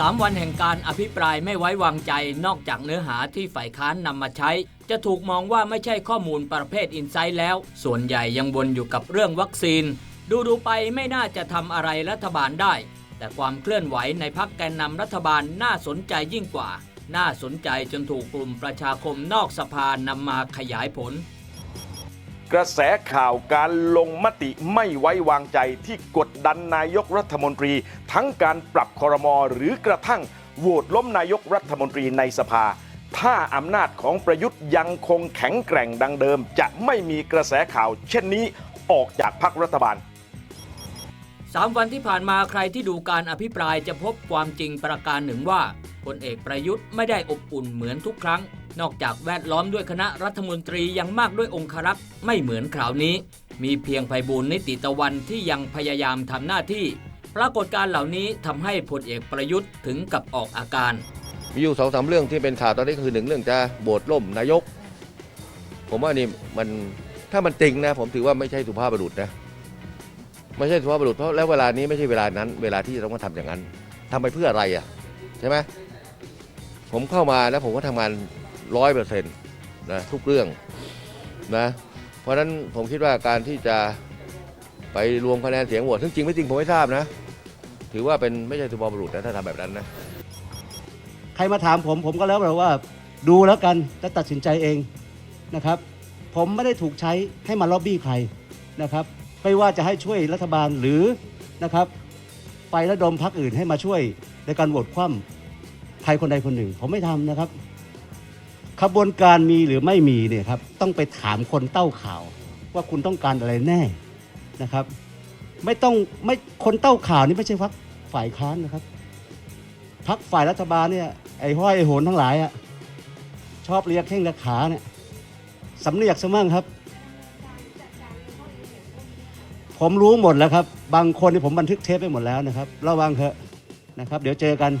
สามวันแห่งการอภิปรายไม่ไว้วางใจนอกจากเนื้อหาที่ฝ่ายค้านนำมาใช้ จะถูกมองว่าไม่ใช่ข้อมูลประเภทอินไซต์แล้ว ส่วนใหญ่ยังวนอยู่กับเรื่องวัคซีน ดูดูๆไปไม่น่าจะทำอะไรรัฐบาลได้ แต่ความเคลื่อนไหวในพักแกนนำรัฐบาลน่าสนใจยิ่งกว่า น่าสนใจจนถูกกลุ่มประชาคมนอกสภานำมาขยายผล กระแสข่าวการลงมติไม่ไว้วางใจที่กดดันนายกรัฐมนตรี ทั้งการปรับคอรมอหรือกระทั่งโหวตล้มนายกรัฐมนตรีในสภา ถ้าอำนาจของประยุทธ์ยังคงแข็งแกร่งดังเดิม จะไม่มีกระแสข่าวเช่นนี้ออกจากพรรครัฐบาลสามวันที่ผ่านมาใครที่ดูการอภิปรายจะพบความจริงประการหนึ่งว่าพลเอกประยุทธ์ไม่ได้อบอุ่นเหมือนทุกครั้ง นอกจากแวดล้อมด้วยคณะรัฐมนตรียังมากด้วยองครักษ์ไม่เหมือนคราวนี้ มีเพียงไพบูลนิติตะวันที่ยังพยายามทำหน้าที่ ปรากฏการเหล่านี้ทำให้พลเอกประยุทธ์ถึงกับออกอาการ มีอยู่สองสามเรื่องที่เป็นข่าวตอนนี้คือหนึ่งเรื่องจะโบสล่มนายก ผมว่านี่มันถ้ามันจริงนะ ผมถือว่าไม่ใช่สุภาพบุรุษนะไม่ใช่สุภาพบุรุษเพราะแล้วเวลานี้ไม่ใช่เวลานั้น เวลาที่จะต้องมาทำอย่างนั้นทำไปเพื่ออะไรอะใช่ไหมผมเข้ามาแล้วผมก็ทำงาน ร้อยเปอร์เซ็นต์นะทุกเรื่องนะเพราะฉะนั้นผมคิดว่าการที่จะไปรวมคะแนนเสียงโหวตซึ่งจริงไม่จริงผมไม่ทราบนะ ถือว่าเป็นไม่ใช่สุภาพบุรุษนะถ้าทำแบบนั้นนะใครมาถามผมผมก็แล้วบอกว่า ดูแล้วกันจะตัดสินใจเองนะครับ ผมไม่ได้ถูกใช้ให้มาล็อบบี้ใครนะครับ ไม่ว่าจะให้ช่วยรัฐบาลหรือนะครับ ไประดมพักอื่นให้มาช่วยในการโหวตคว่ำใครคนใดคนหนึ่ง ผมไม่ทำนะครับ ขบวนการมีหรือไม่มีเนี่ยครับต้องไปถามคนเต้าข่าว ว่าคุณต้องการอะไรแน่นะครับ ไม่ต้องไม่คนเต้าข่าวนี่ไม่ใช่พักฝ่ายค้านนะครับพักฝ่ายรัฐบาลเนี่ยไอ้ห้อยไอ้โหนทั้งหลายอะชอบเรียกแข้งเรียกขาเนี่ยสำเนียกซะมั่งครับ ผมรู้หมดแล้วครับ บางคนที่ผมบันทึกเทปไปหมดแล้วนะครับระวังเถอะนะครับ เดี๋ยวเจอกัน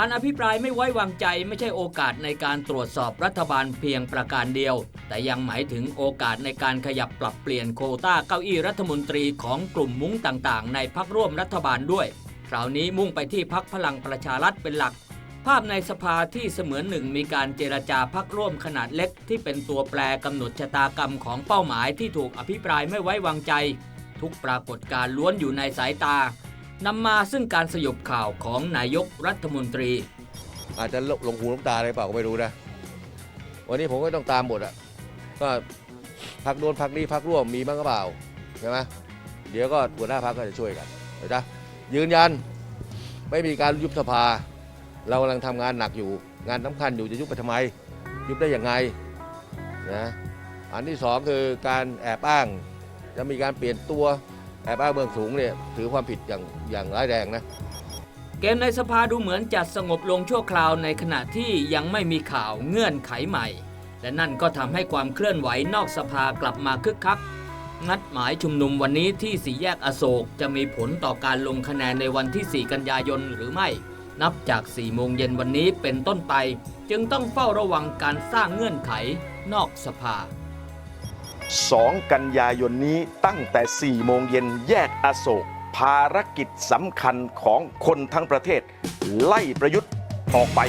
การอภิปรายไม่ไว้วางใจไม่ใช่โอกาสในการตรวจสอบรัฐบาลเพียงประการเดียว แต่ยังหมายถึงโอกาสในการขยับปรับเปลี่ยนโควต้าเก้าอี้รัฐมนตรีของกลุ่มมุ้งต่างๆ ในพักร่วมรัฐบาลด้วย คราวนี้มุ่งไปที่พักพลังประชารัฐเป็นหลัก ภาพในสภาที่เสมือนหนึ่งมีการเจรจาพักร่วมขนาดเล็ก ที่เป็นตัวแปรกำหนดชะตากรรมของเป้าหมายที่ถูกอภิปรายไม่ไว้วางใจ ทุกปรากฏการ์ล้วนอยู่ในสายตา นำมาซึ่งการสยบข่าวของนายกรัฐมนตรี อาจจะลงหูลงตาอะไรเปล่าก็ไม่รู้นะ วันนี้ผมก็ต้องตามหมดอะก็พักโน้นพักนี้พักร่วมมีบ้างก็เปล่าใช่ไหมเดี๋ยวก็หัวหน้าพักก็จะช่วยกันเห็นไหมยืนยันไม่มีการยุบสภา เรากำลังทำงานหนักอยู่ งานสำคัญอยู่จะยุบไปทำไม ยุบได้ยังไงนะอันที่สองคือการแอบอ้าง จะมีการเปลี่ยนตัว แอบอ้างเบื้องสูงเนี่ยถือความผิดอย่างอย่างร้ายแรงนะ เกมในสภาดูเหมือนจะสงบลงชั่วคราวในขณะที่ยังไม่มีข่าวเงื่อนไขใหม่ และนั่นก็ทำให้ความเคลื่อนไหวนอกสภากลับมาคึกคัก นัดหมายชุมนุมวันนี้ที่สี่แยกอโศกจะมีผลต่อการลงคะแนนในวันที่ 4 กันยายนหรือไม่ นับจาก 4 โมงเย็นวันนี้เป็นต้นไป จึงต้องเฝ้าระวังการสร้างเงื่อนไขนอกสภา 2 กันยายนนี้ตั้งแต่ 4 โมงเย็นแยกอโศก ภารกิจสำคัญของคนทั้งประเทศ ไล่ประยุทธ์ออกไป